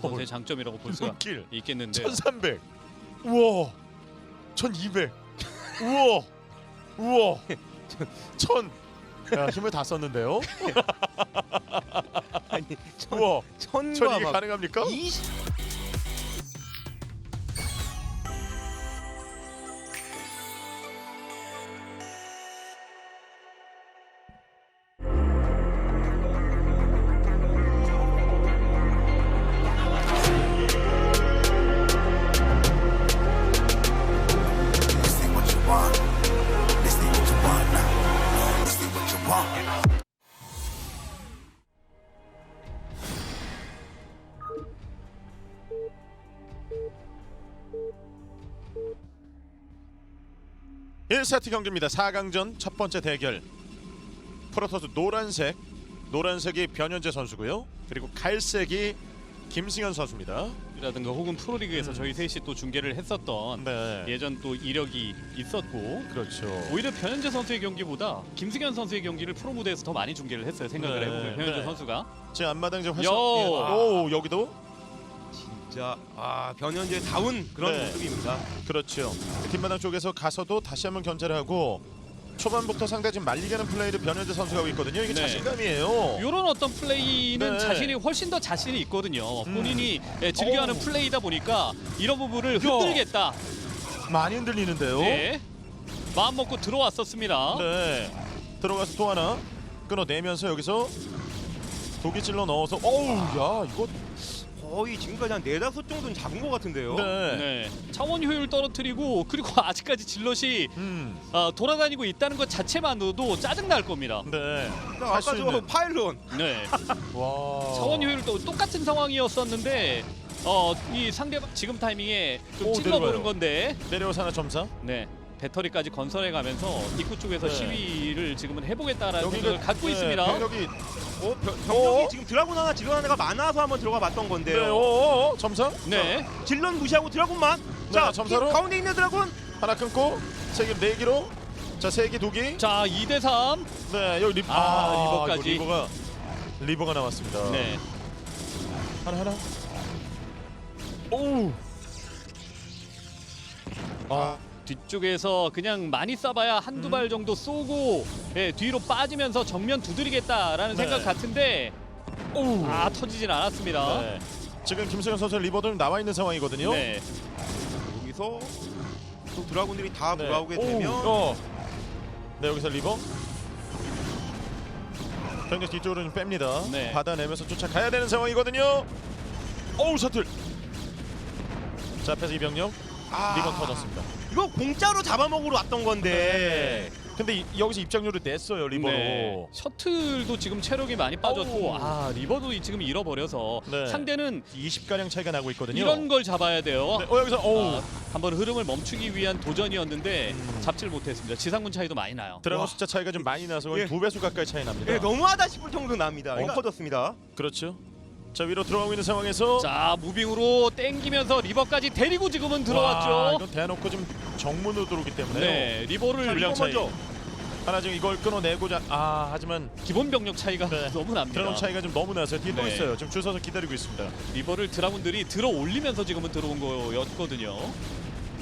선수의 장점이라고 볼 수가 킬 있겠는데 1300 우와. 1200 우와. 우와. 1000 야, 힘을 다 썼는데요. 아니 우와, 천, 전 천과 이게 막 가능합니까? 20 1세트 경기입니다. 4강전 첫 번째 대결. 프로토스 노란색, 노란색이 변현재 선수고요. 그리고 갈색이 김승현 선수입니다. 이라든가 혹은 프로리그에서 음. 저희 셋이 또 중계를 했었던 네. 예전 또 이력이 있었고 그렇죠. 오히려 변현재 선수의 경기보다 김승현 선수의 경기를 프로 무대에서 더 많이 중계를 했어요. 생각을 네. 해보면 변현재 네. 선수가 제 앞마당 좀 회사. 여! 예. 오 여기도 진짜 아 변현재 다운 그런 네. 모습입니다. 그렇죠. 뒷마당 쪽에서 가서도 다시 한번 견제를 하고 초반부터 상대 지금 말리게 하는 플레이를 변현재 선수가 하고 있거든요. 이게 네. 자신감이에요. 이런 어떤 플레이는 네. 자신이 훨씬 더 자신이 있거든요. 음. 본인이 예, 즐겨하는 오. 플레이다 보니까 이런 부분을 흔들겠다. 많이 흔들리는데요. 네. 마음 먹고 들어왔었습니다. 네. 들어가서 또 하나 끊어내면서 여기서 독이 찔러 넣어서 어우 야 이거 거의 지금까지 한 네다섯 정도는 잡은 것 같은데요. 네. 네. 차원 효율 떨어뜨리고 그리고 아직까지 질럿이 음. 아, 돌아다니고 있다는 것 자체만으로도 짜증 날 겁니다. 네. 아까 할수 저 있는. 파일론 네. 와. 차원 효율도 똑같은 상황이었었는데 어, 이 상대방 지금 타이밍에 좀 오, 찔러보는. 건데 내려와서 하나 점사. 네. 배터리까지 건설해 가면서 입구 쪽에서 네. 시위를 지금은 해보겠다라는 생각을 갖고 네, 있습니다. 병력이 어, 병- 병력이 어? 지금 드라군 하나 질러 하나가 많아서 한번 들어가 봤던 네. 건데요. 오, 오, 점사. 네. 질런 무시하고 드라군만. 자, 점사로? 이 가운데 있는 드라군. 하나 끊고 세개 네 개로 자 세개 두기. 자, 2대 3. 네 여기 리 아, 이거 리버까지. 리버가 리버가 나왔습니다. 네. 하나 하나. 오. 아. 뒤쪽에서 그냥 많이 쏴봐야 한두 음. 발 정도 쏘고 예, 뒤로 빠지면서 정면 두드리겠다라는 네. 생각 같은데 오. 아 터지진 않았습니다. 네. 지금 김승현 선수 리버들 나와 있는 상황이거든요. 네. 여기서 또 드라군들이 다 네. 돌아오게 오, 되면 어. 네 여기서 리버. 병력 뒤쪽으로 좀 뺍니다. 네. 받아내면서 쫓아가야 되는 상황이거든요. 오우 셔틀. 자 앞에서 이병력 아, 리버 터졌습니다. 이거 공짜로 잡아먹으러 왔던 건데. 근데 이, 여기서 입장료를 냈어요 리버로. 네. 셔틀도 지금 체력이 많이 빠졌고 어우. 아 리버도 이- 지금 잃어버려서 네. 상대는 20 가량 차이가 나고 있거든요. 이런 걸 잡아야 돼요. 네. 어 여기서 오 아, 한번 흐름을 멈추기 위한 도전이었는데 음. 잡질 못했습니다. 지상군 차이도 많이 나요. 드라곤 와. 숫자 차이가 좀 많이 나서 거의 예. 두 배수 가까이 차이 납니다. 예, 너무하다 싶을 정도 납니다. 어? 이거 커졌습니다. 그렇죠. 자 위로 들어가고 있는 상황에서 자 무빙으로 땡기면서 리버까지 데리고 지금은 와, 들어왔죠. 이건 대놓고 좀 정문으로 들어오기 때문에 네 리버를 물량 리버 차이. 하나 지금 이걸 끊어내고자 아 하지만 기본 병력 차이가 네. 너무 납니다. 드라곤 차이가 좀 너무 나서 뒤에 또 네. 있어요. 지금 줄 서서 기다리고 있습니다. 리버를 드라군들이 들어 올리면서 지금은 들어온 거였거든요.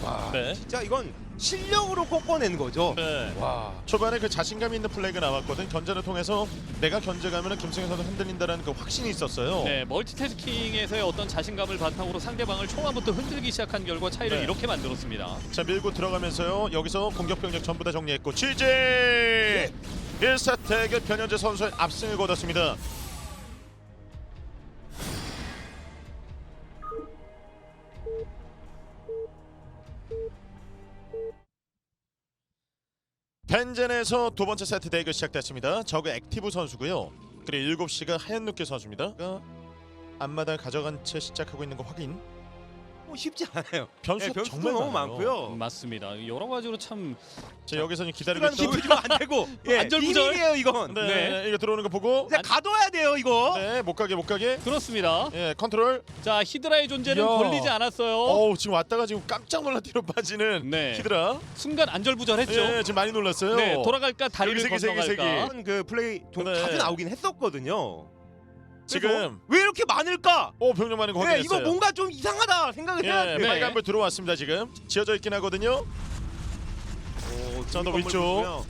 와, 네. 진짜 이건 실력으로 꺾어낸 거죠. 네. 와. 초반에 그 자신감 있는 플레이가 나왔거든. 견제를 통해서 내가 견제가면 김승현 선수 흔들린다라는 그 확신이 있었어요. 네, 멀티태스킹에서의 어떤 자신감을 바탕으로 상대방을 초반부터 흔들기 시작한 결과 차이를 네. 이렇게 만들었습니다. 자 밀고 들어가면서요. 여기서 공격 병력 전부 다 정리했고 취재 1사 대결 변현재 선수의 압승을 거뒀습니다. 벤젠에서 두 번째 세트 대결 시작됐습니다. 저그 액티브 선수고요. 그리고 7시가 하얀 누끼 선수입니다. 앞마당 가져간 채 시작하고 있는 거 확인. 뭐 쉽지 않아요. 변수가 네, 변수도 정말 너무 많아요. 많고요. 맞습니다. 여러 가지로 참 자 여기서는 기다리고 시간 있죠. 지키면 안 되고. 예, 안절부절. 비밀이에요 이건. 네, 네. 이거 들어오는 거 보고 이제 가둬야 돼요 이거. 네, 못 가게 못 가게. 그렇습니다. 예, 컨트롤. 자 히드라의 존재는 이야. 걸리지 않았어요. 어우, 지금 왔다가 지금 깜짝 놀라 뒤로 빠지는 네. 히드라. 순간 안절부절했죠. 예, 지금 많이 놀랐어요. 네, 돌아갈까 다리를 여기 세기, 세기, 건너갈까. 이런 그 플레이 좀 네. 자주 나오긴 했었거든요. 지금 왜 이렇게 많을까? 오 병력 많은 거 예, 확인했어요. 이거 뭔가 좀 이상하다 생각을 해야 예, 돼. 네. 빨간불 들어왔습니다 지금 지어져 있긴 하거든요. 오, 자, 너 위쪽.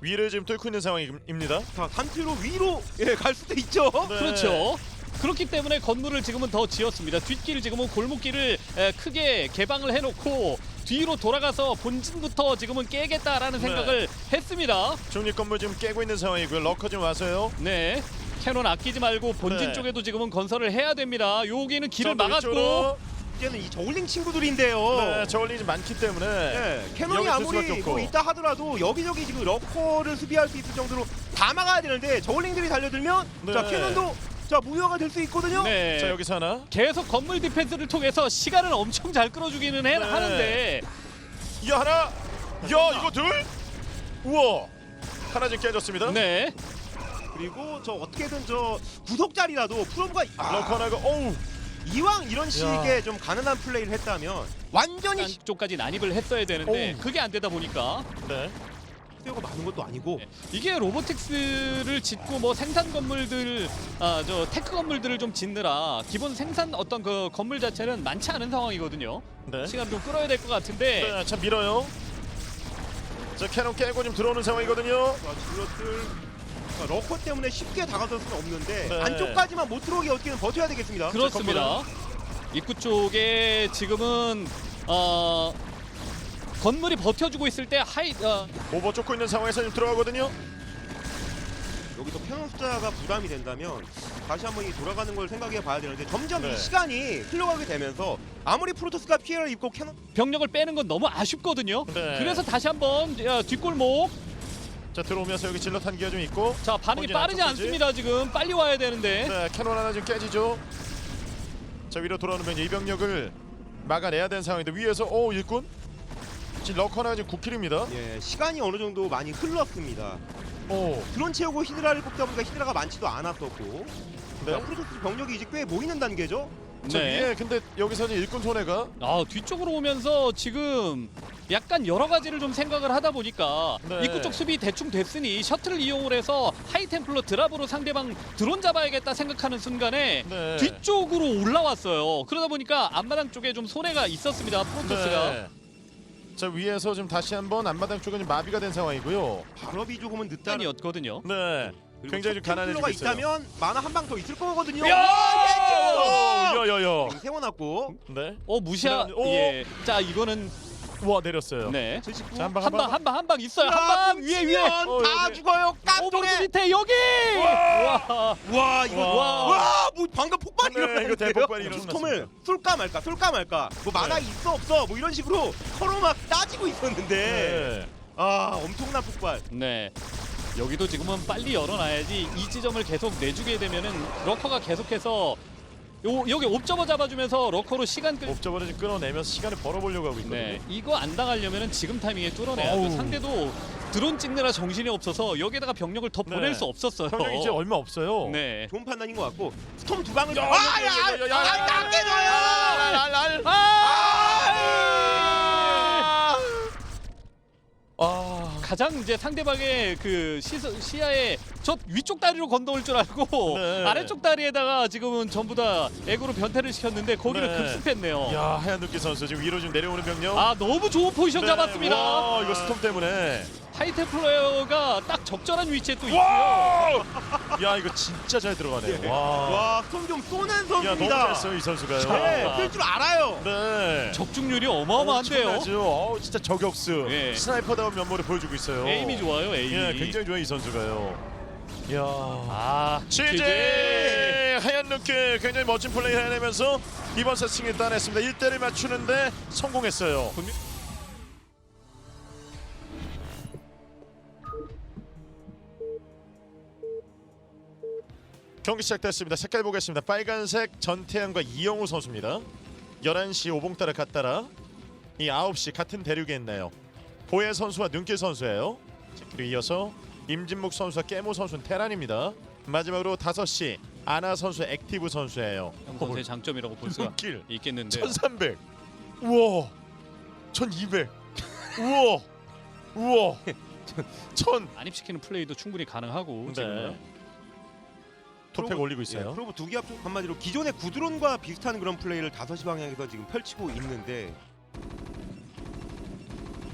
위를 지금 뚫고 있는 상황입니다. 자, 단체로 위로 예, 갈 수도 있죠. 네. 그렇죠. 그렇기 때문에 건물을 지금은 더 지었습니다. 뒷길 지금은 골목길을 에, 크게 개방을 해놓고 뒤로 돌아가서 본진부터 지금은 깨겠다라는 네. 생각을 했습니다. 중립 건물 지금 깨고 있는 상황이고요. 러커 지금 와서요. 네. 캐논 아끼지 말고 본진 네. 쪽에도 지금은 건설을 해야 됩니다. 여기는 길을 저 막았고 위쪽으로. 이제는 이 저울링 친구들인데요. 네, 저울링이 좀 많기 때문에 예, 캐논이 여기 아무리 수밖에 없고. 뭐 있다 하더라도 여기저기 지금 러커를 수비할 수 있을 정도로 다 막아야 되는데 저울링들이 달려들면 네. 자 캐논도 자 무효가 될 수 있거든요. 네. 자 여기서 하나. 계속 건물 디펜스를 통해서 시간을 엄청 잘 끌어주기는 해, 네. 하는데 이 하나. 야 이거 둘. 우와. 하나 지금 깨졌습니다. 네. 그리고 저 어떻게든 저 구석 자리라도 프로브가 아, 어우. 이왕 이런 식의 좀 가능한 플레이를 했다면 완전히 시- 쪽까지 난입을 했어야 되는데 오우. 그게 안 되다 보니까 네. 수요가 많은 것도 아니고 네. 이게 로보틱스를 짓고 뭐 생산 건물들 아 저 테크 건물들을 좀 짓느라 기본 생산 어떤 그 건물 자체는 많지 않은 상황이거든요. 네. 시간 좀 끌어야 될 것 같은데 네, 참 밀어요. 자 캐논 깨고 지금 들어오는 상황이거든요. 자, 질럿들 자, 러커 때문에 쉽게 다가설 수는 없는데 네. 안쪽까지만 못 들어오게 어떻게든 버텨야 되겠습니다. 그렇습니다. 입구 쪽에 지금은 어 건물이 버텨주고 있을 때 하이 어, 오버 쫓고 있는 상황에서 지금 들어가거든요. 여기서 캐논 숫자가 부담이 된다면 다시 한번 이 돌아가는 걸 생각해 봐야 되는데 점점 네. 이 시간이 흘러가게 되면서 아무리 프로토스가 피해를 입고 캐논 병력을 빼는 건 너무 아쉽거든요. 네. 그래서 다시 한번 어, 뒷골목 자 들어오면서 여기 질럿 한 기가 좀 있고. 자 반응이 본진 빠르지 안쪽까지. 않습니다 지금 빨리 와야 되는데 네, 캐논 하나 지금 깨지죠. 자 위로 돌아오는 이 병력을 막아내야 되는 상황인데 위에서 오 일꾼. 지금 러커 하나가 지금 9킬입니다. 예, 시간이 어느 정도 많이 흘렀습니다. 오. 드론 채우고 히드라를 뽑다 보니까 히드라가 많지도 않았었고 자, 네. 프로토스 병력이 이제 꽤 모이는 단계죠. 자 네. 위에 근데 여기서는 일꾼 손해가 아 뒤쪽으로 오면서 지금 약간 여러 가지를 좀 생각을 하다 보니까 네. 입구 쪽 수비 대충 됐으니 셔틀을 이용을 해서 하이템플러 드랍으로 상대방 드론 잡아야겠다 생각하는 순간에 네. 뒤쪽으로 올라왔어요. 그러다 보니까 앞마당 쪽에 좀 손해가 있었습니다. 프로토스가. 네. 자 위에서 지금 다시 한번 앞마당 쪽은 좀 마비가 된 상황이고요. 발업이 조금은 늦다. 시간이었거든요. 네. 그리고 굉장히 좀가 가난해지고 있어요. 있다면 만화 한 방 더 있을 거거든요. 야! 야! 오, 야 야 야. 세워놨고 네. 어 무시하. 오! 예. 자 이거는 와 내렸어요. 네. 79. 자, 한 방, 한 방 한 방 한 방 있어요. 한 방 위에 위에. 어, 다 여기. 죽어요. 깜돌에. 밑에 여기. 와. 와 이거 와. 와, 뭐 방금 폭발이 네, 일어났는데요. 이거 대폭발이 일어났습니다. 스톰을 쏠까 말까 쏠까 말까 뭐 만화 네. 있어 없어 뭐 이런 식으로 서로 막 따지고 있었는데 네. 아 엄청난 폭발. 네. 여기도 지금은 빨리 열어놔야지 이 지점을 계속 내주게 되면은 러커가 계속해서 요, 여기 옵저버 잡아주면서 러커로 시간 끌. 옵저버를 지금 끌어내면서 시간을 벌어보려고 하고 있거든요. 네, 이거 안 당하려면은 지금 타이밍에 뚫어내야죠. 어우. 상대도 드론 찍느라 정신이 없어서 여기다가 병력을 더 네. 보낼 수 없었어요. 병력 이제 얼마 없어요. 네. 좋은 판단인 것 같고 스톰 두 방을 야, 야, 야, 야, 야, 야, 아야야야 낚여줘요. 아! 아. 가장 이제 상대방의 그 시서, 시야에 저 위쪽 다리로 건너올 줄 알고 네. 아래쪽 다리에다가 지금은 전부 다 액으로 변태를 시켰는데 거기를 네. 급습했네요. 야 하얀 눈기 선수 지금 위로 좀 내려오는 병력. 아 너무 좋은 포지션 네. 잡았습니다. 와, 이거 스톰 때문에. 하이템플러가 딱 적절한 위치에 또 있고요. 와! 야 이거 진짜 잘 들어가네요. 예. 와. 와좀 쏘는 야 너무 선수입니다. 잘써요 이 선수가요. 네, 쓸줄 알아요. 네. 적중률이 어마어마한데요. 엄청나죠. 어우, 진짜 저격수. 예. 스나이퍼다운 면모를 보여주고 있어요. 에임이 좋아요, 에임이. 예, 굉장히 좋아요 이 선수가요. 야. 아, CJ 하얀 눈길 굉장히 멋진 플레이 해내면서 이번 승리 따냈습니다. 1대를 맞추는데 성공했어요. 경기 시작됐습니다. 색깔 보겠습니다. 빨간색 전태양과 이영우 선수입니다. 11시 오봉따라 갔다라 이 9시 같은 대륙에 있네요. 보혜 선수와 눈길 선수예요. 자, 그리고 이어서 임진묵 선수와 깨모 선수는 테란입니다. 마지막으로 5시 아나 선수 액티브 선수예요. 형 선수의 장점이라고 볼 수가 눈길 있겠는데요. 1300. 우와. 1200. 우와. 우와. 1000. 안입시키는 플레이도 충분히 가능하고 네. 지금 투팩 올리고 있어요. 예, 프로브 두기 앞쪽 한마디로 기존의 구드론과 비슷한 그런 플레이를 5시 방향에서 지금 펼치고 있는데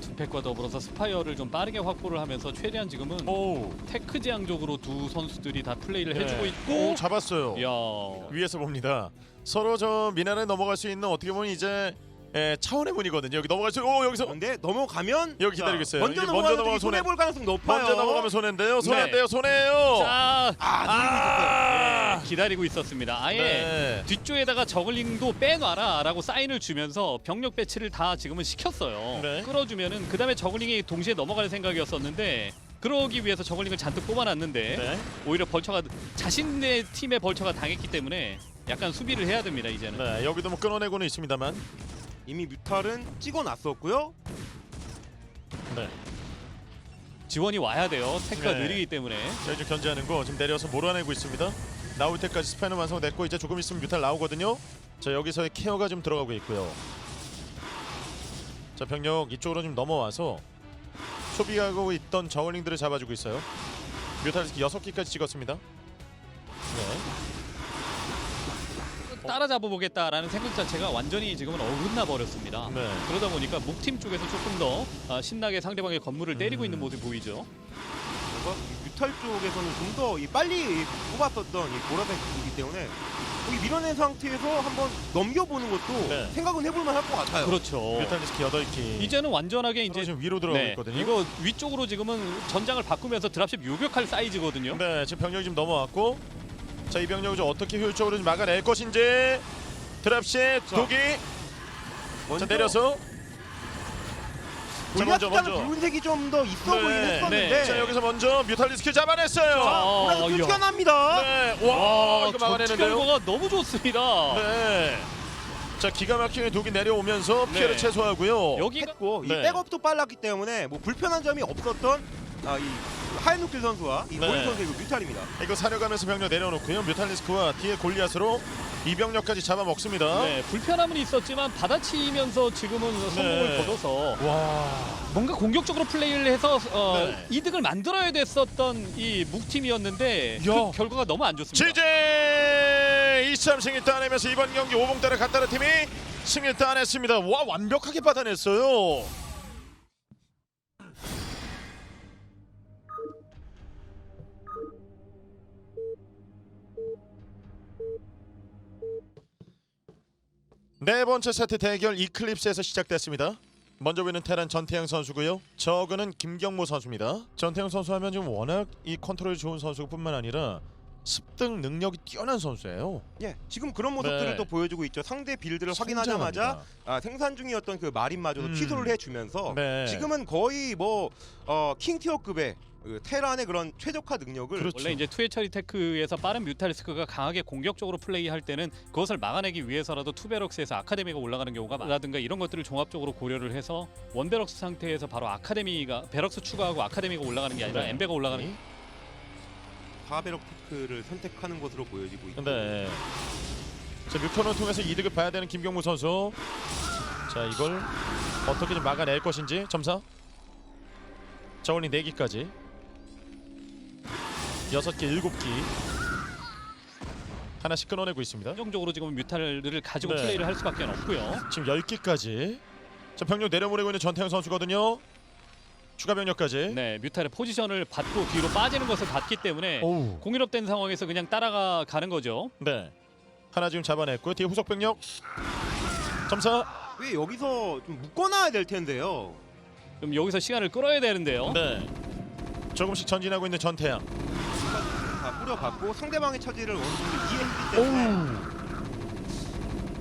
투팩과 더불어서 스파이어를 좀 빠르게 확보를 하면서 최대한 지금은 오, 테크 지향적으로 두 선수들이 다 플레이를 해주고 네. 있고 오, 잡았어요. 야 위에서 봅니다. 서로 저 미나라에 넘어갈 수 있는 어떻게 보면 이제 예, 차원의 문이거든요. 여기 넘어갈 수. 오 여기서 그런데 넘어가면 여기 기다리고 있어요. 먼저 이게 먼저 넘어가면 넘어가면 손해 볼 가능성 높아요. 먼저 넘어가면 손해인데요. 손해인데요. 손해예요. 자, 아, 예, 기다리고 있었습니다. 아예 네. 뒤쪽에다가 저글링도 빼놔라라고 사인을 주면서 병력 배치를 다 지금은 시켰어요. 네. 끌어주면은 그 다음에 저글링이 동시에 넘어갈 생각이었었는데 그러기 위해서 저글링을 잔뜩 뽑아놨는데 네. 오히려 벌처가 자신의 팀의 벌처가 당했기 때문에 약간 수비를 해야 됩니다 이제는. 네, 여기도 뭐 끊어내고는 있습니다만. 이미 뮤탈은 찍어놨었고요. 네. 지원이 와야 돼요. 테크가 네. 느리기 때문에. 여기 좀 견제하는 거 지금 내려서 몰아내고 있습니다. 나올 때까지 스패너 완성됐고 이제 조금 있으면 뮤탈 나오거든요. 자 여기서의 케어가 좀 들어가고 있고요. 자 병력 이쪽으로 좀 넘어와서 소비하고 있던 저울링들을 잡아주고 있어요. 뮤탈 여섯 기까지 찍었습니다. 네. 따라잡아 보겠다라는 생각 자체가 완전히 지금은 어긋나 버렸습니다. 네. 그러다 보니까 목팀 쪽에서 조금 더 아, 신나게 상대방의 건물을 때리고 음. 있는 모습이 보이죠. 뭔가 이 뮤탈 쪽에서는 좀 더 빨리 뽑았었던 이 보라색이기 때문에 여기 밀어낸 상태에서 한번 넘겨보는 것도 네. 생각은 해볼 만 할 것 같아요. 그렇죠. 뮤탈 리스크 여덟 기. 이제는 완전하게 이제 이제 지금 위로 들어가고 네, 있거든요. 이거 위쪽으로 지금은 전장을 바꾸면서 드랍십 요격할 사이즈거든요. 네, 지금 병력이 좀 넘어왔고 자 이 병력을 좀 어떻게 효율적으로 좀 막아낼 것인지 드랍시 독이 먼저 자 내려서 자 먼저 골리앗보다는 먼저 붉은색이 좀 더 있어 네, 보이긴 네. 했었는데 자 여기서 먼저 뮤탈리스크 잡아냈어요. 자, 보라색 어, 이야. 납니다. 네, 와 이거 저 막아내는데요. 결과가 너무 좋습니다. 네. 자 기가 막히게 독이 내려오면서 피해를 네. 최소하고요. 여기가 했고 네. 이 백업도 빨랐기 때문에 뭐 불편한 점이 없었던 아, 이 하이누킬 선수와 이 네. 보린 선수의 그 뮤탈입니다. 이거 사려가면서 병력 내려놓고요. 뮤탈리스크와 뒤에 골리앗으로 이 병력까지 잡아먹습니다. 네, 불편함은 있었지만 받아치면서 지금은 성공을 네. 거둬서 와. 뭔가 공격적으로 플레이를 해서 어, 네. 이득을 만들어야 됐었던 이 묵팀이었는데 그 야. 결과가 너무 안 좋습니다. 제제 2참 승리 따내면서 이번 경기 오봉따라 갔다라 팀이 승리 따냈습니다. 와 완벽하게 받아냈어요. 네 번째 세트 대결 이클립스에서 시작됐습니다. 먼저 보이는 테란 전태양 선수고요. 저그는 김경모 선수입니다. 전태양 선수 하면 지금 워낙 이 컨트롤이 좋은 선수뿐만 아니라 습득 능력이 뛰어난 선수예요. 예, 지금 그런 모습들을 네. 또 보여주고 있죠. 상대 빌드를 성장합니다. 확인하자마자 아, 생산 중이었던 그 마린마저도 음. 취소를 해주면서 네. 지금은 거의 뭐 어, 킹티어급의 그 테란의 그런 최적화 능력을 그렇죠. 원래 이제 투의 처리 테크에서 빠른 뮤탈리스크가 강하게 공격적으로 플레이할 때는 그것을 막아내기 위해서라도 투베럭스에서 아카데미가 올라가는 경우가 많다든가 이런 것들을 종합적으로 고려를 해서 원베럭스 상태에서 바로 아카데미가 베럭스 추가하고 아카데미가 올라가는 게 아니라 네. 엠베가 올라가는 네. 파베럭 테크를 선택하는 것으로 보여지고 있고 네. 자 뮤턴을 통해서 이득을 봐야 되는 김경무 선수. 자 이걸 어떻게 좀 막아낼 것인지 점사. 저울링 4기까지. 6개, 7기. 하나씩 끊어내고 있습니다. 긍정적으로 지금 뮤탈을 가지고 네. 플레이를 할 수밖에 없고요. 지금 10기까지. 자 병력 내려보내고 있는 전태영 선수거든요. 추가 병력까지. 네, 뮤탈의 포지션을 받고 뒤로 빠지는 것을 봤기 때문에 오우. 공일업된 상황에서 그냥 따라가 가는 거죠. 네. 하나 지금 잡아냈고요. 뒤에 후속 병력. 점사. 왜 여기서 좀 묶어놔야 될 텐데요. 그럼 여기서 시간을 끌어야 되는데요. 네. 조금씩 전진하고 있는 전태양. 다 뿌려봤고 상대방의 처지를 어느 정도 이해했기 때문에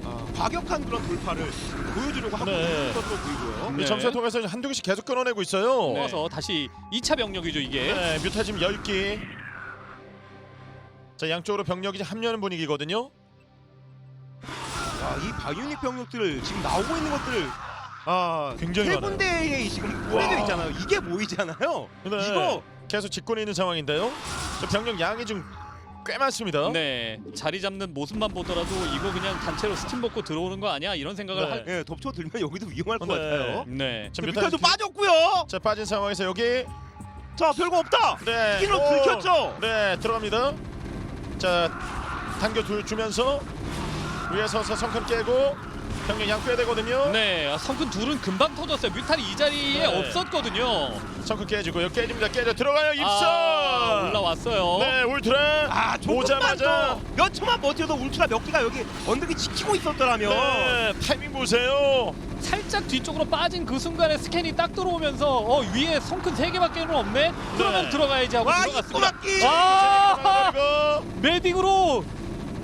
아, 과격한 그런 돌파를 보여주려고 하고 네. 있는 것으로 보이고요. 네. 이 점수를 통해서 한두 개씩 계속 끊어내고 있어요. 모아서 다시 2차 병력이죠 이게. 네, 뮤타 지금 10기. 자, 양쪽으로 병력이 합류하는 분위기거든요. 아, 이 바이오닉 병력들 지금 나오고 있는 것들 아, 굉장히 세 많아요. 군데에 지금 뿌려져 와. 있잖아요. 이게 보이잖아요. 네. 이거 계속 짓고 있는 상황인데요. 저 병력 양이 좀 꽤 많습니다. 네, 자리 잡는 모습만 보더라도 이거 그냥 단체로 스팀 먹고 들어오는 거 아니야? 이런 생각을 네. 할. 예, 덮쳐 들면 여기도 위험할 것 네. 같아요. 네. 자, 뮤탈도 뮤탈- 빠졌고요. 자, 빠진 상황에서 여기 자, 별거 없다. 네. 스킬로 오. 들켰죠. 네, 들어갑니다. 자 당겨 두, 주면서 위에 서 서 성큼 깨고 병력 양 빼야 되거든요. 네, 아, 성큰 둘은 금방 터졌어요. 뮤탈이 이 자리에 네. 없었거든요. 성큼 깨지고요. 깨집니다. 깨져 들어가요. 입성. 아, 올라왔어요. 네 울트라. 아 조금만 오자마자 더 몇 초만 버텨도 울트라 몇 개가 여기 언덕이 지키고 있었더라면 네 타이밍 보세요. 살짝 뒤쪽으로 빠진 그 순간에 스캔이 딱 들어오면서 어 위에 성큰 세 개밖에는 없네. 그러면 네. 들어가야지 하고 와 들어갔습니다. 입구막기 아, 메딕으로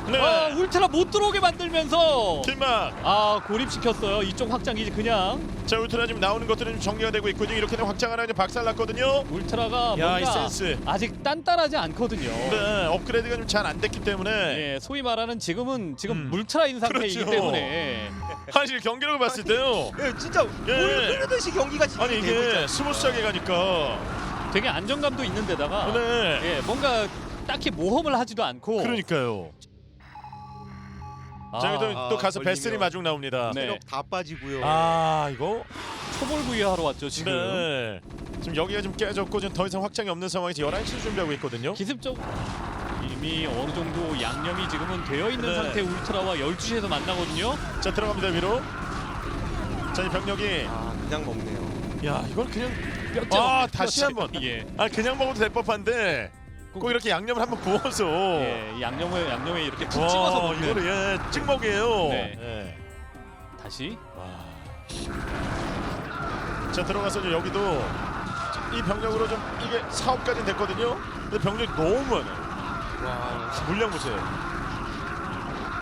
네 아, 울트라 못 들어오게 만들면서 길막. 아 고립시켰어요. 이쪽 확장기지 그냥 자 울트라 지금 나오는 것들은 좀 정리가 되고 있군요. 이렇게 되면 확장 하나 이제 박살났거든요. 울트라가 야, 이 뭔가 센스. 아직 단단하지 않거든요. 네 업그레이드가 좀 잘 안 됐기 때문에 예, 소위 말하는 지금은 지금 음. 물트라인 상태이기 그렇죠. 때문에 사실 경기력을 봤을 때요. 예, 진짜 예. 물 흐르듯이 경기가 진행이 아니 되고 이게 있잖아요. 스무스하게 가니까 되게 안정감도 있는데다가 네 예, 뭔가 딱히 모험을 하지도 않고 그러니까요. 아, 자 여기도 아, 또 가서 걸리면. 베슬이 마중 나옵니다. 네. 체력 다 빠지고요. 아 이거 초볼 부위하러 왔죠 지금. 네 지금 여기가 좀 깨졌고 지금 더 이상 확장이 없는 상황에서 11시 준비하고 있거든요. 기습적 이미 어느 정도 양념이 지금은 되어 있는 네. 상태 울트라와 12시에서 만나거든요. 자 들어갑니다 위로. 자이 병력이 아 그냥 먹네요. 야 이걸 그냥 뼈째 아, 다시 뼈째. 한번. 예. 아 그냥 먹어도 될 법한데 꼭 이렇게 양념을 한번 부어서 예, 이 양념을 양념에 이렇게 푹 와, 찍어서 먹는 이거를 예 찍먹이에요. 네. 예. 다시 자 들어가서 이제 여기도 이 병력으로 좀 이게 사업까지 됐거든요. 근데 병력이 너무 많아요. 와 물량 보세요.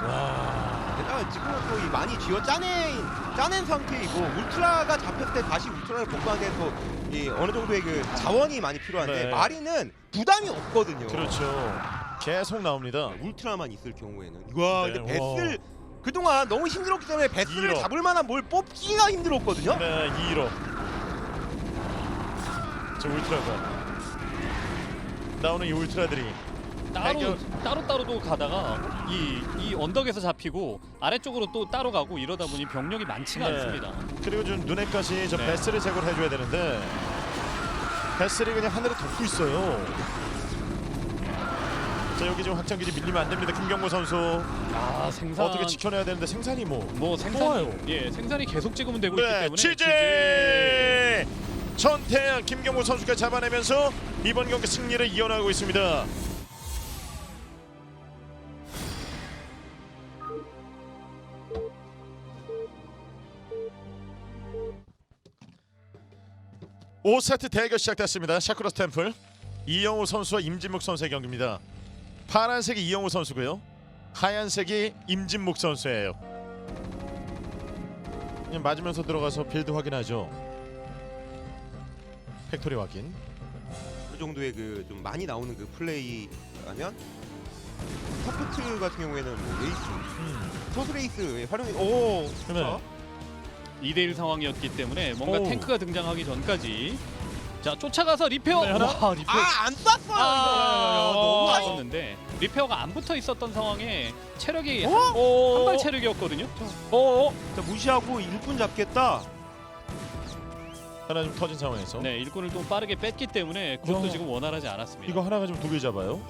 와. 게다가 지금은 또이 많이 쥐어 짜낸 짜낸 상태이고 울트라가 잡혔을 때 다시 울트라를 복구하는 데서 이 어느 정도의 그 자원이 많이 필요한데 네. 마리는 부담이 없거든요. 그렇죠. 계속 나옵니다. 울트라만 있을 경우에는 와 네, 근데 베슬 그동안 너무 힘들었기 때문에 베슬을 이러. 잡을 만한 뭘 뽑기가 힘들었거든요. 네, 2로. 저 울트라가 나오는 이 울트라들이 따로. 따로 따로도 가다가 이 이 언덕에서 잡히고 아래쪽으로 또 따로 가고 이러다 보니 병력이 많지가 네. 않습니다. 그리고 좀 눈에까지 저 네. 베스를 제거를 해줘야 되는데 베스를 그냥 하늘에 덮고 있어요. 자 여기 지금 확장기지 밀리면 안 됩니다. 김경모 선수 아 생산 어떻게 지켜내야 되는데 생산이 뭐 뭐 생산 좋아요. 예 생산이 계속 지금은 되고 있기 네, 때문에 취재 전태양 김경모 선수가 잡아내면서 이번 경기 승리를 이어나가고 있습니다. 오세트 대결 시작됐습니다. 샤크로스 템플 이영우 선수와 임진묵 선수의 경기입니다. 파란색이 이영우 선수고요. 하얀색이 임진묵 선수예요. 그냥 맞으면서 들어가서 빌드 확인하죠. 팩토리 확인. 그 정도의 그 좀 많이 나오는 그 플레이라면 터프트 같은 경우에는 뭐 레이스, 음. 토스 레이스의 활용이 오 네. 2대1 상황이었기 때문에 뭔가 오. 탱크가 등장하기 전까지 자 쫓아가서 리페어 네, 하나? 와 리페어 아안 쐈어요. 아, 이거. 너무 아, 아쉬웠는데 리페어가 안 붙어 있었던 상황에 체력이 어? 한 발 체력이었거든요. 어? 자, 무시하고 일꾼 잡겠다. 하나 좀 터진 상황에서 네 일꾼을 좀 빠르게 뺐기 때문에 그것도 야. 지금 원활하지 않았습니다. 이거 하나가 좀 두 개 잡아요.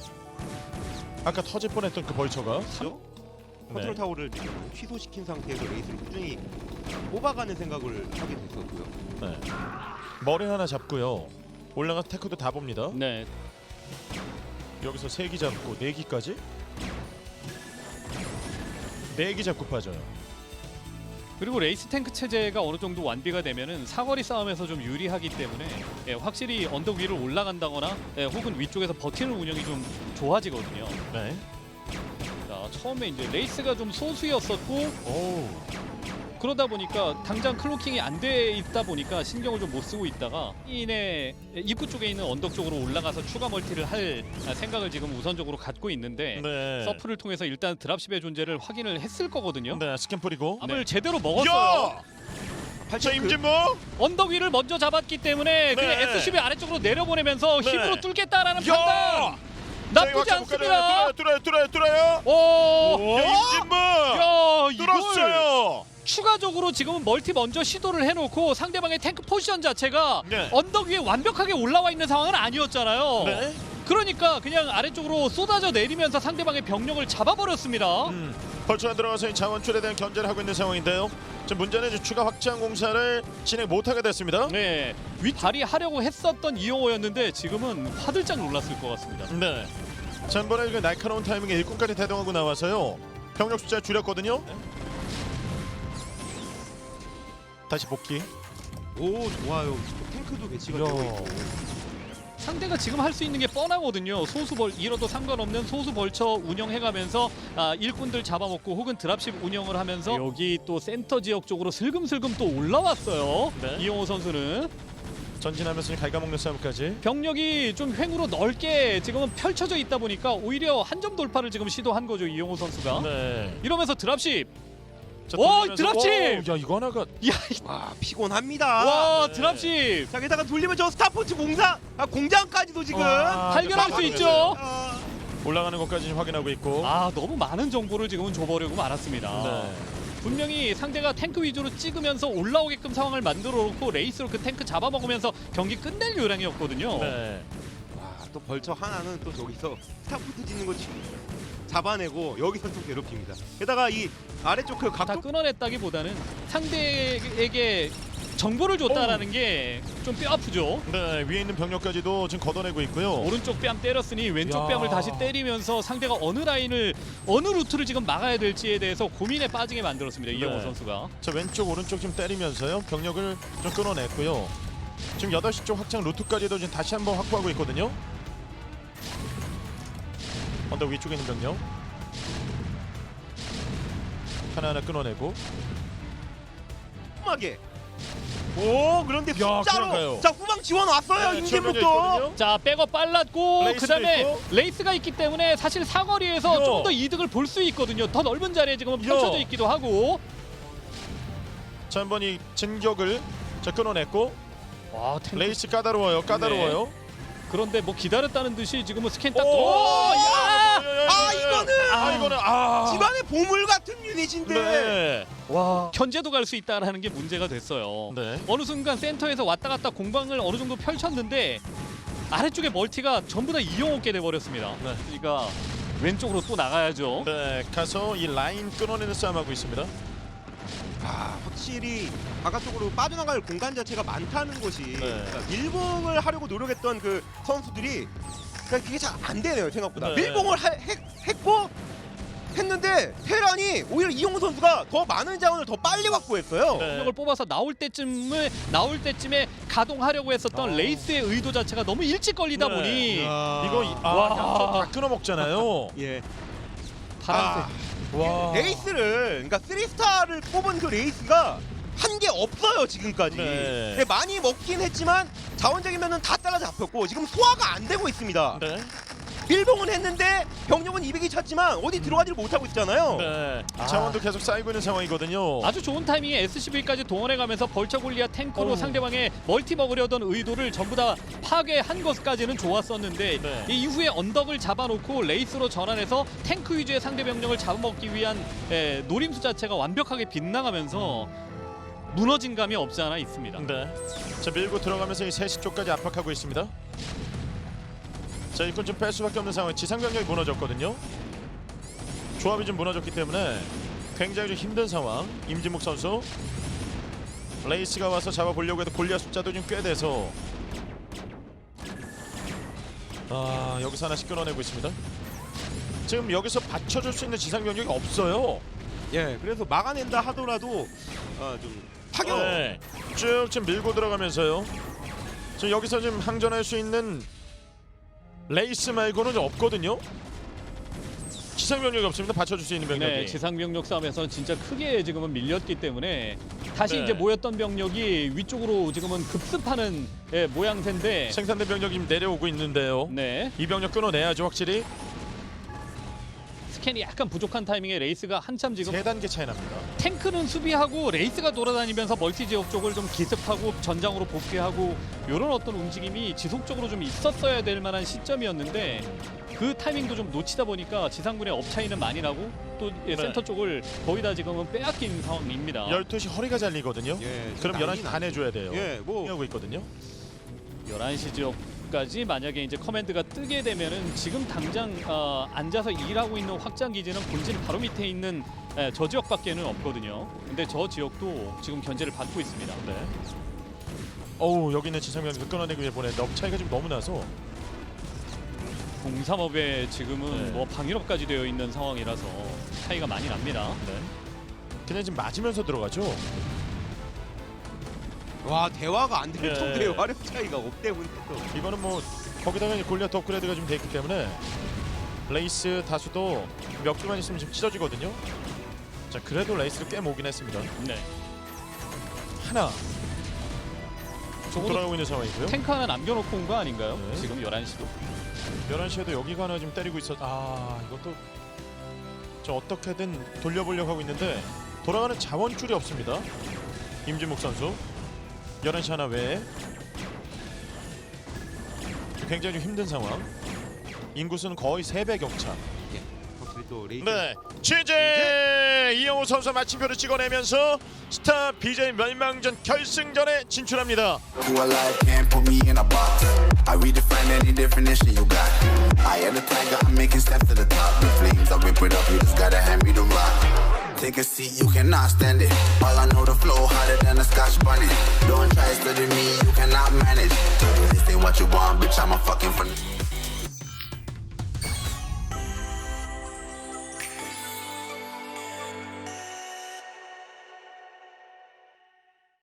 아까 터질 뻔했던 그 벌처가 그렇죠? 네. 컨트롤 타워를 지금 취소시킨 상태에서 레이스를 꾸준히 뽑아가는 생각을 하게 됐었고요. 네. 머리 하나 잡고요. 올라가서 테크도 다 봅니다. 네 여기서 세기 잡고 네 기까지 네기 잡고 빠져요. 그리고 레이스 탱크 체제가 어느 정도 완비가 되면은 사거리 싸움에서 좀 유리하기 때문에 예, 확실히 언덕 위를 올라간다거나 예, 혹은 위쪽에서 버티는 운영이 좀 좋아지거든요. 네. 자, 처음에 이제 레이스가 좀 소수였었고 오. 그러다 보니까 당장 클로킹이 안 돼 있다 보니까 신경을 좀 못 쓰고 있다가 인의 입구 쪽에 있는 언덕 쪽으로 올라가서 추가 멀티를 할 생각을 지금 우선적으로 갖고 있는데 네. 서프를 통해서 일단 드랍십의 존재를 확인을 했을 거거든요. 네. 스캔 뿌리고. 밥을 제대로 먹었어요. 야! 자. 임진모. 언덕 위를 먼저 잡았기 때문에 네. SCB 아래쪽으로 내려보내면서 네. 힘으로 뚫겠다라는 야! 판단 자, 나쁘지. 않습니다. 뚫어요, 뚫어요, 뚫어요. 오, 야, 임진모. 야 이걸 뚫었어요. 추가적으로 지금은 멀티 먼저 시도를 해놓고 상대방의 탱크 포지션 자체가 네. 언덕 위에 완벽하게 올라와 있는 상황은 아니었잖아요. 네. 그러니까 그냥 아래쪽으로 쏟아져 내리면서 상대방의 병력을 잡아버렸습니다. 음, 벌초가 들어가서 이 자원줄에 대한 견제를 하고 있는 상황인데요. 지금 문제는 이제 추가 확장 공사를 진행 못하게 됐습니다. 네, 위 발휘하려고 했었던 이영호였는데 지금은 화들짝 놀랐을 것 같습니다. 네. 전번에 그 날카로운 타이밍에 일꾼까지 대동하고 나와서요. 병력 숫자 줄였거든요. 다시 복귀. 오 좋아요. 탱크도 배치가 야. 되고 있고. 상대가 지금 할 수 있는 게 뻔하거든요. 소수벌 잃어도 상관없는 소수 벌처 운영해가면서 아, 일꾼들 잡아먹고 혹은 드랍십 운영을 하면서 여기 또 센터 지역 쪽으로 슬금슬금 또 올라왔어요. 네. 이영호 선수는 전진하면서 갉아먹는 싸움까지. 병력이 좀 횡으로 넓게 지금은 펼쳐져 있다 보니까 오히려 한 점 돌파를 지금 시도한 거죠 이영호 선수가. 네. 이러면서 드랍십. 자, 오, 돌리면서- 드랍십! 오, 야 이거 하나가 야, 이- 와 피곤합니다. 와 네. 드랍십. 자 게다가 돌리면 저 스타포츠 공사 아, 공장까지도 지금 와, 발견할 자, 수 있죠. 아, 올라가는 것까지 확인하고 있고. 아 너무 많은 정보를 지금은 줘버리고 말았습니다. 네. 분명히 상대가 탱크 위주로 찍으면서 올라오게끔 상황을 만들어 놓고 레이스로 그 탱크 잡아먹으면서 경기 끝낼 요량이었거든요. 네. 와, 또 벌처 하나는 또 저기서 스타포트 짓는 거 지- 잡아내고 여기서 좀 괴롭힙니다. 게다가 이 아래쪽 그 다 각도 끊어냈다기보다는 상대에게 정보를 줬다라는 게 좀 뼈 아프죠. 네 위에 있는 병력까지도 지금 걷어내고 있고요. 오른쪽 뺨 때렸으니 왼쪽 야. 뺨을 다시 때리면서 상대가 어느 라인을 어느 루트를 지금 막아야 될지에 대해서 고민에 빠지게 만들었습니다. 이영호 네. 선수가. 자 왼쪽 오른쪽 좀 때리면서요 병력을 좀 끊어냈고요. 지금 8시 쪽 확장 루트까지도 지금 다시 한번 확보하고 있거든요. 언덕 위쪽에 있는 병력 하나하나 끊어내고 꼼꼼하게. 오 그런데 그런가요? 숫자로 자 후방 지원 왔어요 네, 임진부터. 지원병력 자 백업 빨랐고 레이스도 그다음에 있고. 레이스가 있기 때문에 사실 사거리에서 야. 좀 더 이득을 볼 수 있거든요. 더 넓은 자리에 지금 야. 펼쳐져 있기도 하고. 자 한번 이 진격을 자 끊어냈고 와 탱크 레이스 까다로워요 까다로워요. 그런데 뭐 기다렸다는 듯이 지금은 스캔 딱. 오, 오, 야! 아, 이거는! 아 이거는 아 집안의 보물 같은 유닛인데. 네. 와 견제도 갈 수 있다라는 게 문제가 됐어요. 네. 어느 순간 센터에서 왔다 갔다 공방을 어느 정도 펼쳤는데 아래쪽에 멀티가 전부 다 이용 없게 돼 버렸습니다. 네. 그러니까 왼쪽으로 또 나가야죠. 네 가서 이 라인 끊어내는 싸움하고 있습니다. 아 확실히 바깥쪽으로 빠져나갈 공간 자체가 많다는 것이 네. 그러니까 밀봉을 하려고 노력했던 그 선수들이 그러니까 그게 잘 안 되네요 생각보다 네. 밀봉을 하- 했, 했고 했는데 테란이 오히려 이용호 선수가 더 많은 자원을 더 빨리 확보했어요. 네. 병력을 뽑아서 나올 때쯤을 나올 때쯤에 가동하려고 했었던 어. 레이스의 의도 자체가 너무 일찍 걸리다 네. 보니 이거 이- 아, 와. 양쪽 다 끊어 먹잖아요. 예. 파란색 아, 와. 레이스를 그러니까 3스타를 뽑은 그 레이스가 한 게 없어요 지금까지. 네. 네, 많이 먹긴 했지만 자원적이면은 다 따라잡혔고 지금 소화가 안 되고 있습니다. 네. 밀봉은 했는데 병력은 200이 찼지만 어디 들어가지를 못하고 있잖아요. 네. 아. 자원도 계속 쌓이고 있는 상황이거든요. 아주 좋은 타이밍에 SCV까지 동원해가면서 벌처 골리아 탱크로 어우. 상대방의 멀티 먹으려던 의도를 전부 다 파괴한 것까지는 좋았었는데 네. 이 이후에 언덕을 잡아놓고 레이스로 전환해서 탱크 위주의 상대 병력을 잡아먹기 위한 에, 노림수 자체가 완벽하게 빗나가면서 무너진 감이 없지 않아 있습니다. 네. 자 밀고 들어가면서 이 3시 쪽까지 압박하고 있습니다. 자 일꾼 좀뺄 수밖에 없는 상황. 지상 병력이 무너졌거든요. 조합이 좀 무너졌기 때문에 굉장히 좀 힘든 상황. 임진묵 선수 레이스가 와서 잡아보려고 해도 골리앗 숫자도 좀 꽤 돼서 아 여기서 하나씩 끊어내고 있습니다. 지금 여기서 받쳐줄 수 있는 지상 병력이 없어요. 예, 그래서 막아낸다 하더라도 어, 좀 타격. 네. 쭉 지금 밀고 들어가면서요. 지금 여기서 지금 항전할 수 있는 레이스 말고는 없거든요. 지상 병력이 없습니다. 받쳐줄 수 있는 병력이. 네, 지상 병력 싸움에서는 진짜 크게 지금은 밀렸기 때문에 다시 네. 이제 모였던 병력이 위쪽으로 지금은 급습하는 예, 모양새인데 생산된 병력이 지금 내려오고 있는데요. 네. 이 병력 끊어내야죠, 확실히. 스캔이 약간 부족한 타이밍에 레이스가 한참 지금 세 단계 차이 납니다. 탱크는 수비하고 레이스가 돌아다니면서 멀티 지역 쪽을 좀 기습하고 전장으로 복귀하고 이런 어떤 움직임이 지속적으로 좀 있었어야 될 만한 시점이었는데 그 타이밍도 좀 놓치다 보니까 지상군의 업차이는 많이 나고 또 예, 네. 센터 쪽을 거의 다 지금은 빼앗긴 상황입니다. 12시 허리가 잘리거든요. 예, 그럼 난리 11시 다 내줘야 돼요. 예, 뭐 하고 있거든요. 11시 지역 지역까지 만약에 이제 커맨드가 뜨게 되면은 지금 당장 어, 앉아서 일하고 있는 확장 기지는 본진 바로 밑에 있는 에, 저 지역밖에는 없거든요. 근데 저 지역도 지금 견제를 받고 있습니다. 네. 어우 여기 있는 지상병을 끊어내기 위해 보내 너무 차이가 좀 너무 나서 공삼업에 지금은 네. 뭐 방위업까지 되어 있는 상황이라서 차이가 많이 납니다. 네. 그냥 지금 맞으면서 들어가죠. 와 대화가 안 될 예. 정도의 화력 차이가 없대문에 또. 이거는 뭐 거기다가 이제 골리앗 업그레이드가 좀 돼 있기 때문에 레이스 다수도 몇 개만 있으면 지금 찢어지거든요. 자 그래도 레이스를 꽤 모긴 했습니다. 네. 하나 적어도 돌아가고 있는 상황이고요. 탱크 하나 남겨놓고 온 거 아닌가요? 네. 지금 11시도. 11시에도 여기가 하나 지금 때리고 있어. 아 이것도 저 어떻게든 돌려보려고 하고 있는데 돌아가는 자원줄이 없습니다. 임진묵 선수 11시 하나 외에 굉장히 좀 힘든 상황. 인구수는 거의 3배 격차. 확실히 또 레이저 네, 취재 이영호 선수 마침표를 찍어내면서 스타 BJ 멸망전 결승전에 진출합니다. Who alive can't put me in a box. I redefine any definition you got. I am the tiger, I'm making steps to the top. The flames, I whip it up, you just gotta hand me the rock. Take a seat, you cannot stand it. All I know, the flow harder than a scotch bunny. Don't try studying me, you cannot manage. This ain't what you want, bitch, I'm a fucking fun.